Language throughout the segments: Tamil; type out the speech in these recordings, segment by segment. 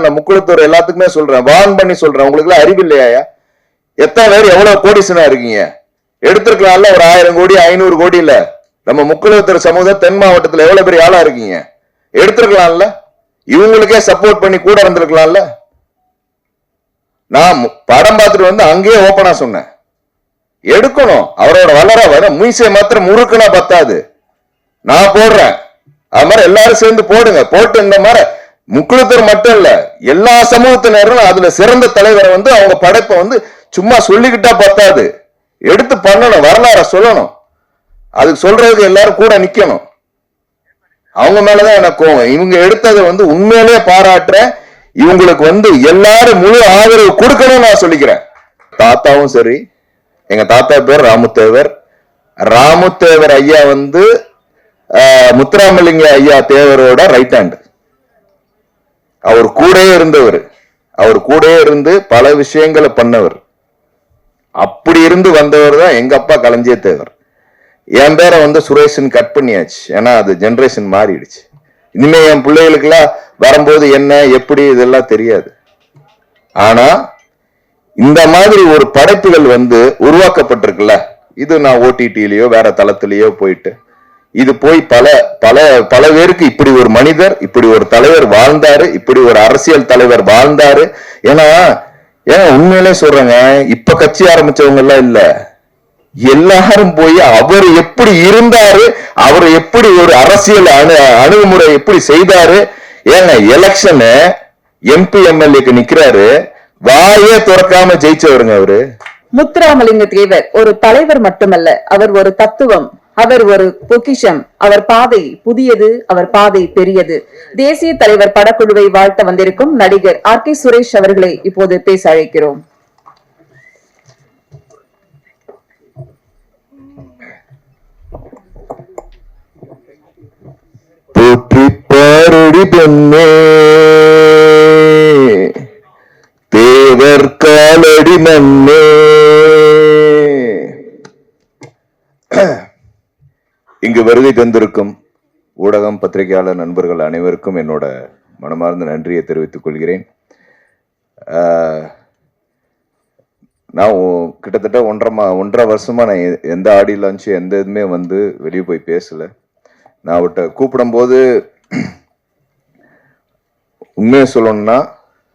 நான் முக்குளத்தூர் எல்லாத்துக்குமே சொல்றேன். வான் பண்ணி சொல்றேன். உங்களுக்கு எல்லாம் அறிவு இல்லையா எத்தனை பேர் எவ்வளவு கோடிசனா இருக்கீங்க? எடுத்திருக்கலாம்ல ஒரு ஆயிரம் கோடி ஐநூறு கோடி இல்ல நம்ம முக்குளத்தூர் சமூகம் தென் மாவட்டத்துல எவ்வளவு பெரிய ஆளா இருக்கீங்க? எடுத்திருக்கலாம்ல? இவங்களுக்கே சப்போர்ட் பண்ணி கூட இருந்திருக்கலாம்ல? நான் படம் பார்த்துட்டு வந்து அங்கேயே ஓப்பனா சொன்னேன். எடுக்கணும். அவரோட வளர வர மீசை மாத்திரம் முறுக்குனா பத்தாது. நான் போடுறேன். அது மாதிரி எல்லாரும் சேர்ந்து போடுங்க. போட்டு இந்த மாதிரி முக்குளத்தூர் மட்டும் இல்ல எல்லா சமூகத்தினரும் அதுல சிறந்த தலைவரை வந்து அவங்க படைப்பை வந்து சும்மா சொல்லிக்கிட்டா பத்தாது. எடுத்து பண்ணணும் வரலாற சொல்லணும். அதுக்கு சொல்றதுக்கு எல்லாரும் கூட நிக்கணும். அவங்க மேலதான் எனக்கு கோவம். இவங்க எடுத்ததை வந்து உண்மையிலேயே பாராட்டுறேன். இவங்களுக்கு வந்து எல்லாரும் முழு ஆதரவு கொடுக்கணும்னு நான் சொல்லிக்கிறேன். தாத்தாவும் சரி எங்க தாத்தா பேர் ராமுத்தேவர். ராமுத்தேவர் ஐயா வந்து முத்துராமலிங்க ஐயா தேவரோட ரைட் ஹேண்ட் அவர் கூடயே இருந்தவர். அவர் கூடயே இருந்து பல விஷயங்களை பண்ணவர். அப்படி இருந்து வந்தவர் தான் எங்க அப்பா களஞ்சிய தேவர் என் பேரை வந்து சுரேஷன் கட் பண்ணியாச்சு. ஏன்னா அது ஜென்ரேஷன் மாறிடுச்சு. இனிமே என் பிள்ளைகளுக்கெல்லாம் வரும்போது என்ன எப்படி இதெல்லாம் தெரியாது. ஆனா இந்த மாதிரி ஒரு படைப்புகள் வந்து உருவாக்கப்பட்டிருக்குல்ல. இது நான் ஓடிடியிலயோ வேற தளத்திலேயோ போயிட்டு இது போய் பல பல பல பேருக்கு இப்படி ஒரு மனிதர் இப்படி ஒரு தலைவர் வாழ்ந்தாரு இப்படி ஒரு அரசியல் தலைவர் வாழ்ந்தாரு. ஏன்னா ஏன் உண்மையிலே சொல்றேங்க இப்ப கட்சி ஆரம்பிச்சவங்க எல்லாம் இல்ல. எல்லாரும் போய் அவர் எப்படி இருந்தாரு அவர் எப்படி ஒரு அரசியல் அணு அணுகுமுறை எப்படி செய்தாரு. ஏங்க எலெக்ஷனு எம்பி எம்எல்ஏக்கு நிக்கிறாரு. வாயே துறக்காம ஜெயிச்சவருங்க அவரு. முத்துராமலிங்க தேவர் ஒரு தலைவர் மட்டுமல்ல அவர் ஒரு தத்துவம். அவர் ஒரு பொக்கிஷம். அவர் பாதை புதியது அவர் பாதை பெரியது. தேசிய தலைவர் படக்குழுவை வாழ்த்த வந்திருக்கும் நடிகர் ஆர் கே சுரேஷ் அவர்களை இப்போது பேச அழைக்கிறோம். பெண்ணே. தேவர் காலடி மண்ணே. இங்கு வருகை தந்திருக்கும் ஊடகம் பத்திரிகையாளர் நண்பர்கள் அனைவருக்கும் என்னோட மனமார்ந்த நன்றியை தெரிவித்துக் கொள்கிறேன். நான் கிட்டத்தட்ட ஒன்றரை மா ஒன்றரை வருஷமாக நான் எ- எந்த ஆடியோ லான்ச்சு எந்த இதுவுமே வந்து வெளியே போய் பேசல. நான் அவர்கிட்ட கூப்பிடும்போது உண்மையை சொல்லணும்னா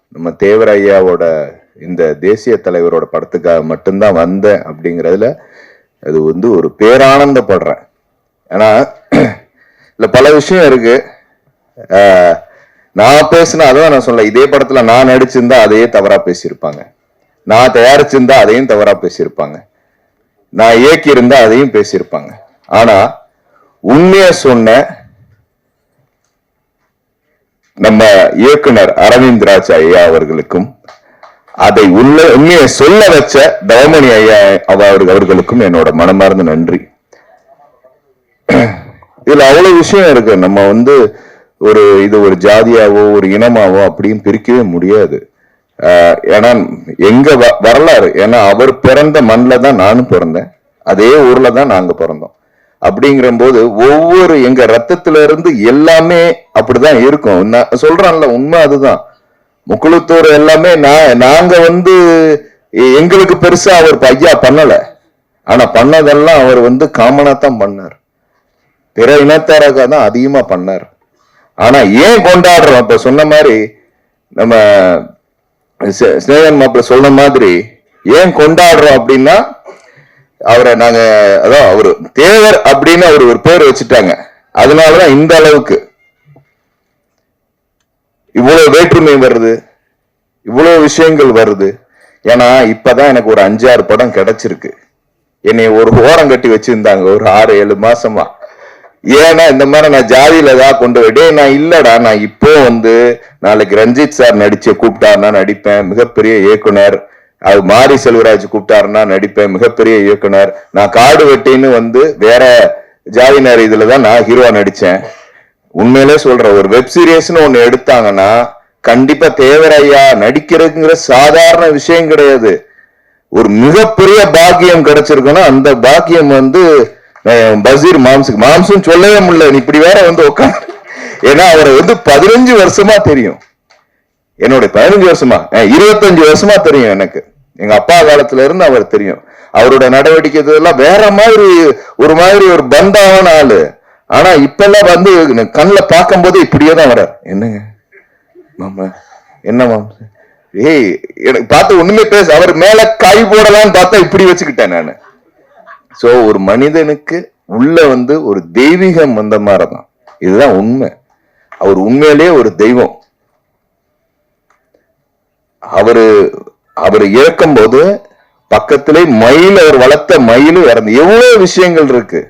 நம்ம தேவர் ஐயாவோட இந்த தேசிய தலைவரோட படத்துக்காக மட்டும்தான் வந்தேன் அப்படிங்கிறதுல அது வந்து ஒரு பேரானந்தப்படுறேன். ஏன்னா இல்லை பல விஷயம் இருக்கு. ஆஹ், நான் பேசினா அதான் நான் சொல்ல இதே படத்தில் நான் நடிச்சிருந்தா அதையே தவறாக பேசியிருப்பாங்க. நான் தயாரிச்சிருந்தா அதையும் தவறாக பேசியிருப்பாங்க. நான் இயக்கி இருந்தா அதையும் பேசியிருப்பாங்க. ஆனா உண்மையை சொன்ன நம்ம இயக்குனர் அரவிந்த் ராஜ் ஐயா அவர்களுக்கும் அதை உள்ள உண்மையை சொல்ல வச்ச தவமணி ஐயா அவர் அவர்களுக்கும் என்னோட மனமார்ந்த நன்றி. இதுல அவ்வளவு விஷயம் இருக்கு. நம்ம வந்து ஒரு இது ஒரு ஜாதியாவோ ஒரு இனமாவோ அப்படியும் பிரிக்கவே முடியாது. ஏன்னா எங்க வ- வரலாறு ஏன்னா அவர் பிறந்த மண்ணில் தான் நானும் பிறந்தேன். அதே ஊர்ல தான் நாங்க பிறந்தோம். அப்படிங்கிற போது ஒவ்வொரு எங்க ரத்தத்துல இருந்து எல்லாமே அப்படிதான் இருக்கும். நான் சொல்றான்ல உண்மை அதுதான். முக்குளத்தூர் எல்லாமே நான் நாங்க வந்து எங்களுக்கு பெருசா அவர் ஐயா பண்ணல. ஆனா பண்ணதெல்லாம் அவர் வந்து காமனா தான் பண்ணார். பிற இனத்தாராக தான் அதிகமாக பண்ணார். ஆனால் ஏன் கொண்டாடுறோம்? இப்போ சொன்ன மாதிரி நம்ம ஸ்னேகன் ஸ்நேகன் மாப்பிள்ள சொன்ன மாதிரி ஏன் கொண்டாடுறோம் அப்படின்னா அவரை நாங்க அதான் அவர் தேவர் அப்படின்னு அவர் ஒரு பேர் வச்சுட்டாங்க. அதனாலதான் இந்த அளவுக்கு. இவ்வளவு வேற்றுமை வருது. இவ்வளவு விஷயங்கள் வருது. ஏன்னா இப்பதான் எனக்கு ஒரு அஞ்சாறு படம் கிடைச்சிருக்கு. என்னை ஒரு ஓரம் கட்டி வச்சிருந்தாங்க ஒரு ஆறு ஏழு மாசமா. ஏன்னா இந்த மாதிரி நான் ஜாதியில தான் கொண்டு போய் நான் இல்லடா நான் இப்போ வந்து நாளைக்கு ரஞ்சித் சார் நடிச்சு கூப்பிட்டாருன்னா நடிப்பேன். மிகப்பெரிய இயக்குனர். அது மாரி செல்வராஜ் கூப்பிட்டாருன்னா நடிப்பேன். மிகப்பெரிய இயக்குனர். நான் காடு வெட்டின்னு வந்து வேற ஜாதியினர் இதுல தான் நான் ஹீரோவா நடிச்சேன். உண்மையிலே சொல்றேன் ஒரு வெப் சீரியஸ்னு ஒண்ணு எடுத்தாங்கன்னா கண்டிப்பா தேவரையா நடிக்கிறதுங்கிற சாதாரண விஷயம் கிடையாது. ஒரு மிகப்பெரிய பாக்கியம் கிடைச்சிருக்குன்னா அந்த பாக்கியம் வந்து பசீர் மாம்சுக்கு மாம்சும் சொல்லவே முடியல. நீ இப்படி வேற வந்து உட்காந்து ஏன்னா அவரை வந்து பதினஞ்சு வருஷமா தெரியும். என்னுடைய பதினஞ்சு வருஷமா? இருபத்தஞ்சு வருஷமா தெரியும் எனக்கு. எங்க அப்பா காலத்துல இருந்து அவர் தெரியும். அவரோட நடவடிக்கை இதெல்லாம் வேற மாதிரி ஒரு மாதிரி ஒரு பந்தாவான ஆளு. ஆனா இப்பெல்லாம் வந்து கண்ணில் பார்க்கும் போது இப்படியே தான் வர்றார். என்னங்க? மாமா என்ன மாமா ஏய் எனக்கு பார்த்து ஒண்ணுமே பேச அவர் மேல கை போடலாம்னு பார்த்தா இப்படி வச்சுக்கிட்டேன் நான். சோ ஒரு மனிதனுக்கு உள்ள வந்து ஒரு தெய்வீகம் வந்த மாதிரிதான். இதுதான் உண்மை. அவர் உண்மையிலேயே ஒரு தெய்வம். அவரு அவர் இறக்கும்போது பக்கத்திலே மயில் அவர் வளர்த்த மயில் இறந்து எவ்வளவு விஷயங்கள் இருக்கு.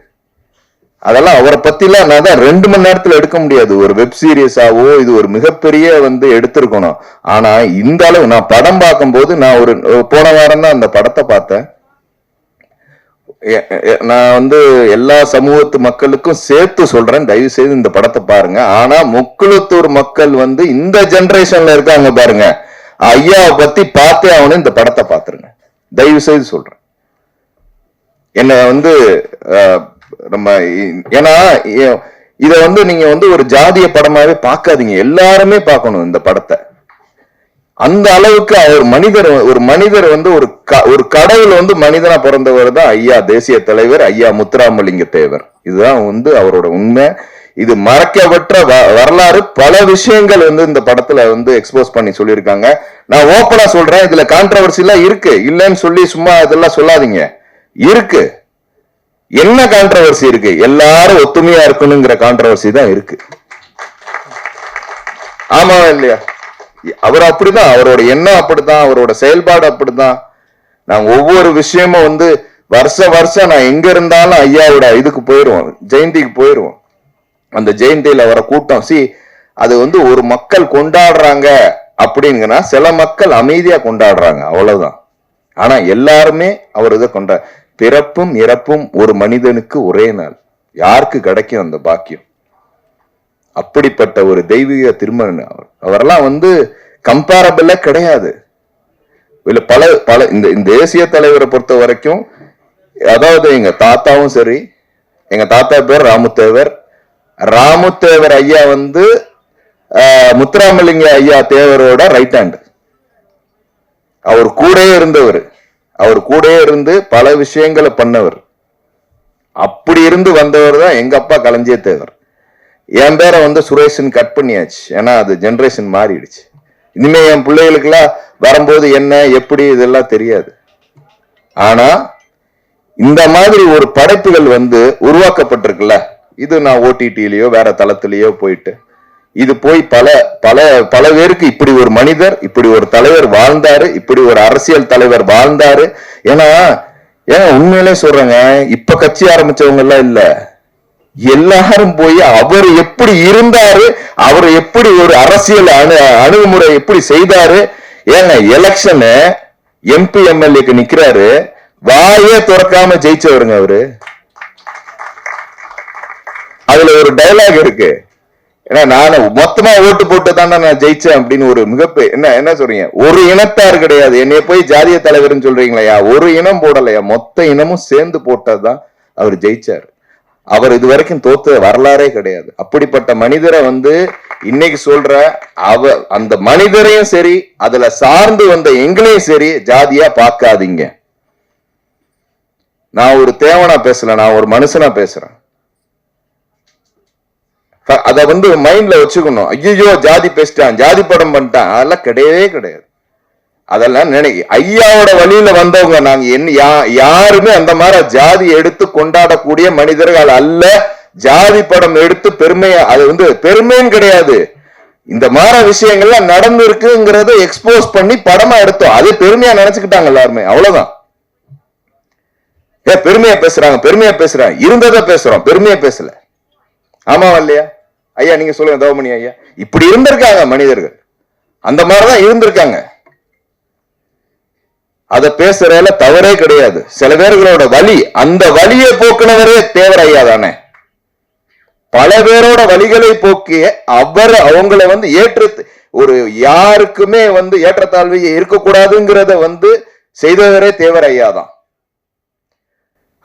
அதெல்லாம் அவரை பத்திலாம் நான் தான் ரெண்டு மணி நேரத்துல எடுக்க முடியாது. ஒரு வெப் சீரியஸாவோ இது ஒரு மிகப்பெரிய வந்து எடுத்திருக்கணும். ஆனா இந்த அளவு நான் படம் பார்க்கும்போது நான் ஒரு போன வாரம் தான் அந்த படத்தை பார்த்தேன். நான் வந்து எல்லா சமூகத்து மக்களுக்கும் சேர்த்து சொல்றேன். தயவு செய்து இந்த படத்தை பாருங்க. ஆனா முக்குளத்தூர் மக்கள் வந்து இந்த ஜெனரேஷன்ல இருக்காங்க பாருங்க. ஐயாவை பத்தி பார்த்தே அவனு இந்த படத்தை பாத்துருங்க தயவு செய்து சொல்றேன். என்ன வந்து நம்ம ஏன்னா இதை இத வந்து நீங்க வந்து ஒரு ஜாதிய படமாவே பார்க்காதீங்க. எல்லாருமே பார்க்கணும் இந்த படத்தை. அந்த அளவுக்கு ஒரு மனிதர் ஒரு மனிதர் வந்து ஒரு க- ஒரு கடவுள் வந்து மனிதனா பிறந்தவர் தான் ஐயா தேசிய தலைவர் ஐயா முத்துராமலிங்க தேவர். இதுதான் வந்து அவரோட உண்மை. இது மறக்கப்பட்ட வ- வரலாறு. பல விஷயங்கள் வந்து இந்த படத்துல வந்து எக்ஸ்போஸ் பண்ணி சொல்லியிருக்காங்க. நான் ஓப்பனா சொல்றேன். இதுல கான்ட்ரவர்சி எல்லாம் இருக்கு. இல்லைன்னு சொல்லி சும்மா இதெல்லாம் சொல்லாதீங்க. இருக்கு. என்ன கான்ட்ரவர்சி இருக்கு? எல்லாரும் ஒத்துமையா இருக்கணுங்கிற கான்ட்ரவர்சி தான் இருக்கு. ஆமா இல்லையா? அவர் அப்படிதான் அவரோட எண்ணம் அப்படிதான் அவரோட செயல்பாடு அப்படிதான். நான் ஒவ்வொரு விஷயமும் வந்து வருஷ வருஷம் நான் எங்க இருந்தாலும் ஐயாவோட இதுக்கு போயிடுவோம் ஜெயந்திக்கு போயிடுவோம் அந்த ஜெயந்தியில வர கூட்டம் சி அது வந்து ஒரு மக்கள் கொண்டாடுறாங்க அப்படிங்கன்னா சில மக்கள் அமைதியா கொண்டாடுறாங்க அவ்வளவுதான். ஆனா எல்லாருமே அவர் இதை கொண்டா பிறப்பும் இறப்பும் ஒரு மனிதனுக்கு ஒரே நாள். யாருக்கு கிடைக்கும் அந்த பாக்கியம்? அப்படிப்பட்ட ஒரு தெய்வீக திருமணம். அவர் அவரெல்லாம் வந்து கம்பேரபிளே கிடையாது. இல்ல பல பல இந்த இந்த தேசிய தலைவரை பொறுத்த வரைக்கும் அதாவது எங்க தாத்தாவும் சரி எங்க தாத்தா பேர் ராமுத்தேவர். ராமுத்தேவர் ஐயா வந்து ஆஹ், முத்துராமலிங்க ஐயா தேவரோட ரைட் ஹேண்ட் அவர் கூடயே இருந்தவர். அவர் கூடயே இருந்து பல விஷயங்களை பண்ணவர். அப்படி இருந்து வந்தவர் தான் எங்க அப்பா களஞ்சிய தேவர் என் பேரை வந்து சுரேஷன் கட் பண்ணியாச்சு. ஏன்னா அது ஜென்ரேஷன் மாறிடுச்சு. இனிமே என் பிள்ளைகளுக்கெல்லாம் வரும்போது என்ன எப்படி இதெல்லாம் தெரியாது. ஆனா இந்த மாதிரி ஒரு படைப்புகள் வந்து உருவாக்கப்பட்டிருக்குல்ல. இது நான் ஓடிடியிலேயோ வேற தளத்திலேயோ போயிட்டு இது போய் பல பல பல பேருக்கு இப்படி ஒரு மனிதர் இப்படி ஒரு தலைவர் வாழ்ந்தாரு இப்படி ஒரு அரசியல் தலைவர் வாழ்ந்தாரு. ஏன்னா ஏன் உண்மையிலே சொல்றேங்க இப்ப கட்சி ஆரம்பிச்சவங்க எல்லாம் இல்லை. எல்லாரும் போய் அவர் எப்படி இருந்தாரு அவர் எப்படி ஒரு அரசியல் அணு அணுகுமுறை எப்படி செய்தாரு? ஏங்க எலெக்ஷனு எம்பி எம்எல்ஏக்கு நிக்கிறாரு. வாயே திறக்காம ஜெயிச்சவருங்க அவரு. அதுல ஒரு டயலாக் இருக்கு. ஏன்னா நான் மொத்தமா ஓட்டு போட்டு தானே நான் ஜெயிச்சேன் அப்படின்னு ஒரு மிகப்பெரிய என்ன என்ன சொல்றீங்க? ஒரு இனத்தார் கிடையாது. என்னைய போய் ஜாதிய தலைவர்னு சொல்றீங்களா ஒரு இனம் போடலையா? மொத்த இனமும் சேர்ந்து போட்டதுதான் அவர் ஜெயிச்சார். அவர் இது வரைக்கும் தோத்த வரலாறே கிடையாது. அப்படிப்பட்ட மனிதரை வந்து இன்னைக்கு சொல்ற அவ அந்த மனிதரையும் சரி அதுல சார்ந்து வந்த எங்களையும் சரி ஜாதியா பார்க்காதீங்க. நான் ஒரு தேவனா பேசல நான் ஒரு மனுஷனா பேசுறேன். அதை அத வந்து மைண்ட்ல வச்சுக்கணும். ஐயோ ஜாதி பேசிட்டான் ஜாதி படம் பண்ணிட்டான். அதெல்லாம் கிடையவே கிடையாது. அதெல்லாம் நினைக்க ஐயாவோட வழியில வந்தவங்க நாங்க என்ன யா- யாருமே அந்த மாதிரி ஜாதி எடுத்து கொண்டாடக்கூடிய மனிதர்கள் அல்ல. ஜாதி படம் எடுத்து பெருமையா அது வந்து பெருமைன்னு கிடையாது. இந்த மாதிரி விஷயங்கள்லாம் நடந்திருக்குங்கிறத எக்ஸ்போஸ் பண்ணி படமா எடுத்தோம். அது பெருமையா நினைச்சுக்கிட்டாங்க எல்லாருமே. அவ்வளவுதான். ஏ பெருமையா பேசுறாங்க பெருமையா பேசுறாங்க. இருந்ததை பேசுறோம் பெருமையா பேசல. ஆமாவா இல்லையா? ஐயா நீங்க சொல்லுங்க தவமணி ஐயா. இப்படி இருந்திருக்காங்க மனிதர்கள். அந்த மாதிரிதான் இருந்திருக்காங்க. அதை பேசுறதுல தவறே கிடையாது. சில பேர்களோட வழி அந்த வழியை போக்குனவரே தேவர் ஐயா தானே. பல பேரோட வழிகளை போக்கிய அவர் அவங்கள வந்து ஏற்று ஒரு யாருக்குமே வந்து ஏற்றத்தாழ்வையே இருக்கக்கூடாதுங்கிறத வந்து செய்தவரே தேவர் ஐயா தான்.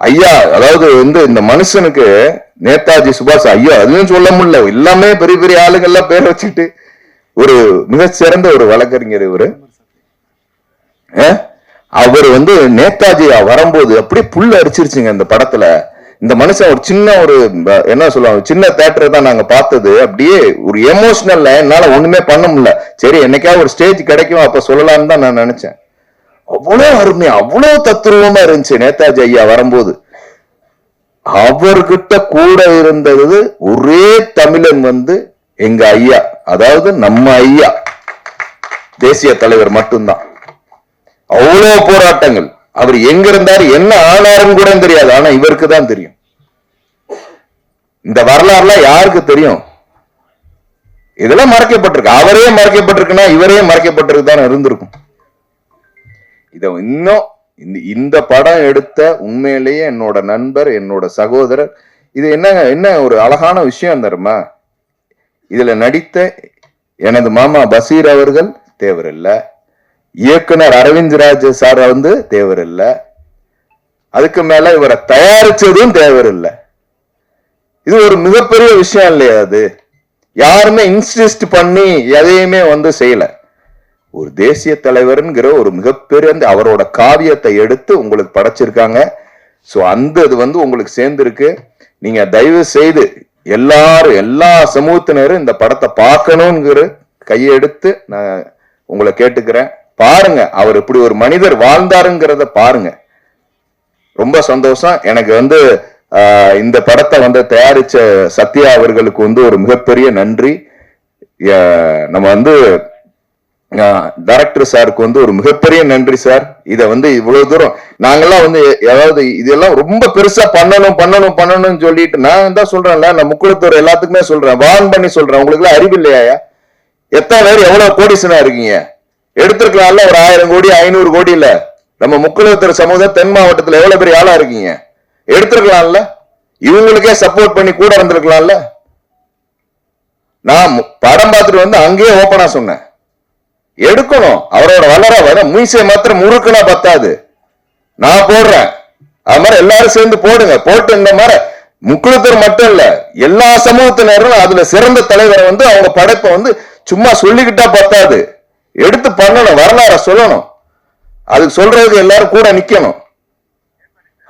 ஐயா அதாவது வந்து இந்த மனுஷனுக்கு நேதாஜி சுபாஷ் ஐயா அதுவும் சொல்ல முடியல. எல்லாமே பெரிய பெரிய ஆளுங்கள்லாம் பேர் வச்சுட்டு ஒரு மிகச்சிறந்த ஒரு வழக்கறிஞர் இவரு. அஹ்? அவர் வந்து நேதாஜியா வரும்போது அப்படியே புல் அடிச்சிருச்சுங்க இந்த படத்துல. இந்த மனுஷன் ஒரு சின்ன ஒரு என்ன சொல்லுவாங்க சின்ன தேட்டர் தான் நாங்க பார்த்தது. அப்படியே ஒரு எமோஷனல்ல என்னால ஒண்ணுமே பண்ண முடியல. சரி என்னைக்காவது ஒரு ஸ்டேஜ் கிடைக்கும் அப்ப சொல்லலாம்னு தான் நான் நினைச்சேன். அவ்வளவு அருமையா அவ்வளவு தத்துருவமா இருந்துச்சு நேதாஜி ஐயா வரும்போது. அவர்கிட்ட கூட இருந்தது ஒரே தமிழன் வந்து எங்க ஐயா. அதாவது நம்ம ஐயா. தேசிய தலைவர் மட்டும்தான். அவ்வளவு போராட்டங்கள். அவர் எங்க இருந்தாரு என்ன ஆனாரும் கூட தெரியாது ஆனா இவருக்கு தான் தெரியும். இந்த வரலாறுலாம் யாருக்கு தெரியும்? இதெல்லாம் மறைக்கப்பட்டிருக்கு. அவரே மறைக்கப்பட்டிருக்குன்னா இவரே மறைக்கப்பட்டிருக்கு தான் இருந்திருக்கும். இத இன்னும் இந்த இந்த படம் எடுத்த உண்மையிலேயே என்னோட நண்பர் என்னோட சகோதரர் இது என்ன என்ன ஒரு அழகான விஷயம் தருமா இதுல நடித்த எனது மாமா பசீர் அவர்கள் தேவரில்லை. இயக்குனர் அரவிந்த் ராஜ் சார் வந்து தேவர் இல்லை அதுக்கு மேல இவரை தயாரிச்சதும் இல்லை இது ஒரு மிகப்பெரிய விஷயம் இல்லையா அது? யாருமே இன்சிஸ்ட் பண்ணி எதையுமே வந்து செய்யல. ஒரு தேசிய தலைவருங்கிற ஒரு மிகப்பெரிய அந்த அவரோட காவியத்தை எடுத்து உங்களுக்கு படைச்சிருக்காங்க. ஸோ அந்த இது வந்து உங்களுக்கு சேர்ந்துருக்கு. நீங்க தயவு செய்து எல்லாரும் எல்லா சமூகத்தினரும் இந்த படத்தை பார்க்கணுங்கிற கையெடுத்து நான் உங்களை கேட்டுக்கிறேன். பாருங்க அவர் இப்படி ஒரு மனிதர் வாழ்ந்தாருங்கிறத பாருங்க. ரொம்ப சந்தோஷம். எனக்கு வந்து இந்த படத்தை வந்து தயாரிச்ச சத்யா அவர்களுக்கு வந்து ஒரு மிகப்பெரிய நன்றி. நம்ம வந்து டைரக்டர் சாருக்கு வந்து ஒரு மிகப்பெரிய நன்றி சார். இதை வந்து இவ்வளவு தூரம் நாங்கெல்லாம் வந்து ஏதாவது இதெல்லாம் ரொம்ப பெருசா பண்ணணும் பண்ணணும் பண்ணணும்னு சொல்லிட்டு நான் தான் சொல்றேன்ல நான் முக்குளத்தூர் எல்லாத்துக்குமே சொல்றேன். வான் பண்ணி சொல்றேன். உங்களுக்கு எல்லாம் அறிவு இல்லையா எத்தனை பேர் எவ்வளவு கோடிசனா இருக்கீங்க? எடுத்திருக்கலாம்ல ஒரு ஆயிரம் கோடி ஐநூறு கோடி இல்ல நம்ம முக்குலத்தர் சமூகம் தென் மாவட்டத்தில் எவ்வளவு பெரிய ஆளா இருக்கீங்க? எடுத்திருக்கலாம்ல. இவங்களுக்கே சப்போர்ட் பண்ணி கூட இருந்திருக்கலாம்ல. நான் மு- படம் பார்த்துட்டு வந்து அங்கேயே ஓப்பனா சொன்னேன். எடுக்கணும். அவரோட வளர வர மீசை மாத்திரம் முறுக்குனா பத்தாது. நான் போடுறேன். அது மாதிரி எல்லாரும் சேர்ந்து போடுங்க. போட்டு இந்த மாதிரி முக்குளத்தர் மட்டும் இல்ல எல்லா சமூகத்தினரும் அதுல சிறந்த தலைவரை வந்து அவங்க படைப்பை வந்து சும்மா சொல்லிக்கிட்டா பத்தாது. எடுத்து பண்ணணும் வரலாற சொல்லணும். அதுக்கு சொல்றதுக்கு எல்லாரும் கூட நிக்கணும்.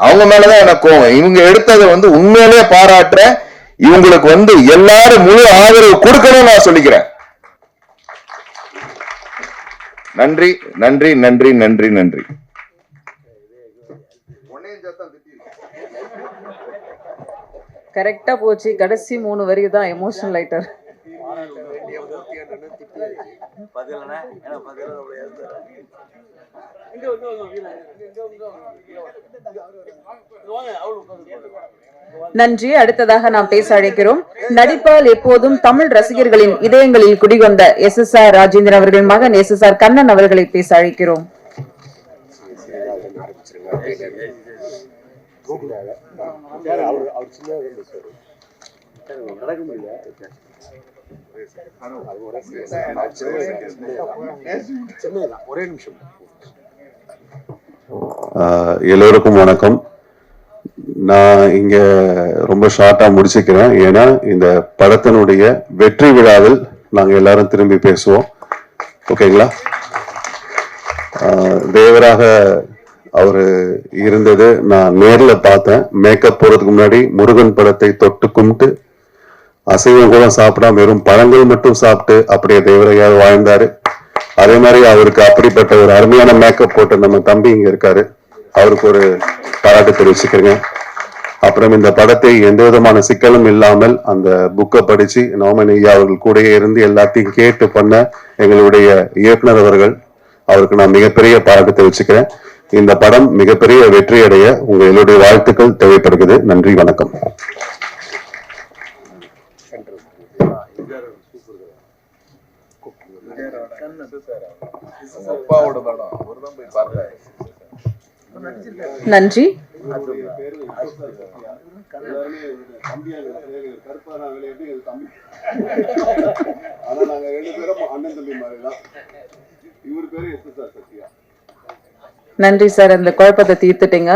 அவங்க மேலதான் எனக்கு கோவம். இவங்க எடுத்ததை வந்து உண்மையிலேயே பாராட்டுறேன் இவங்களுக்கு வந்து எல்லாரும் முழு ஆதரவு கொடுக்கணும்னு நான் சொல்லிக்கிறேன். நன்றி நன்றி நன்றி நன்றி நன்றி. கரெக்டா போச்சு. கடைசி மூணு வரி தான் எமோஷனல் நன்றி. அடுத்ததாக நாம் பேச அழைக்கிறோம். நடிப்பால் எப்போதும் தமிழ் ரசிகர்களின் இதயங்களில் குடிகொண்ட எஸ் எஸ் ஆர் ராஜேந்திரன் அவர்களின் மகன் எஸ் எஸ் ஆர் கண்ணன் அவர்களை பேச அழைக்கிறோம். ஆஹ் எல்லோருக்கும் வணக்கம். நான் இங்க ரொம்ப ஷார்ட்டா முடிச்சுக்கிறேன். ஏன்னா இந்த படத்தினுடைய வெற்றி விழாவில் நாங்க எல்லாரும் திரும்பி பேசுவோம். ஓகேங்களா தேவராக அவரு இருந்தது நான் நேர்ல பார்த்தேன். மேக்கப் போறதுக்கு முன்னாடி முருகன் படத்தை தொட்டு கும்பிட்டு அசைவம் கூட சாப்பிடாம வெறும் பழங்கள் மட்டும் சாப்பிட்டு அப்படியே தேவரையாக வாழ்ந்தாரு. அதே மாதிரி அவருக்கு அப்படிப்பட்ட ஒரு அருமையான மேக்கப் போட்டு நம்ம தம்பி இங்க இருக்காரு. அவருக்கு ஒரு பாராட்டு தெரிவிச்சுக்கிறேங்க. அப்புறம் இந்த படத்தை எந்த விதமான சிக்கலும் இல்லாமல் அந்த புக்கை படிச்சு நவமன் ஐயா அவர்கள் கூடயே இருந்து எல்லாத்தையும் கேட்டு பண்ண எங்களுடைய இயக்குனர் அவர்கள் அவருக்கு நான் மிகப்பெரிய பாராட்டு தெரிவிச்சுக்கிறேன். இந்த படம் மிகப்பெரிய வெற்றி அடைய உங்களுடைய வாழ்த்துக்கள் தேவைப்படுகிறது நன்றி வணக்கம். நன்றி ஆனா நாங்க ரெண்டு பேரும் அண்ணன் தம்பி மாதிரி தான் இவர் பேரு எஸ் எஸ் ஆர் சத்யா நன்றி சார். அந்த குழப்பத்தை தீர்த்துட்டீங்க.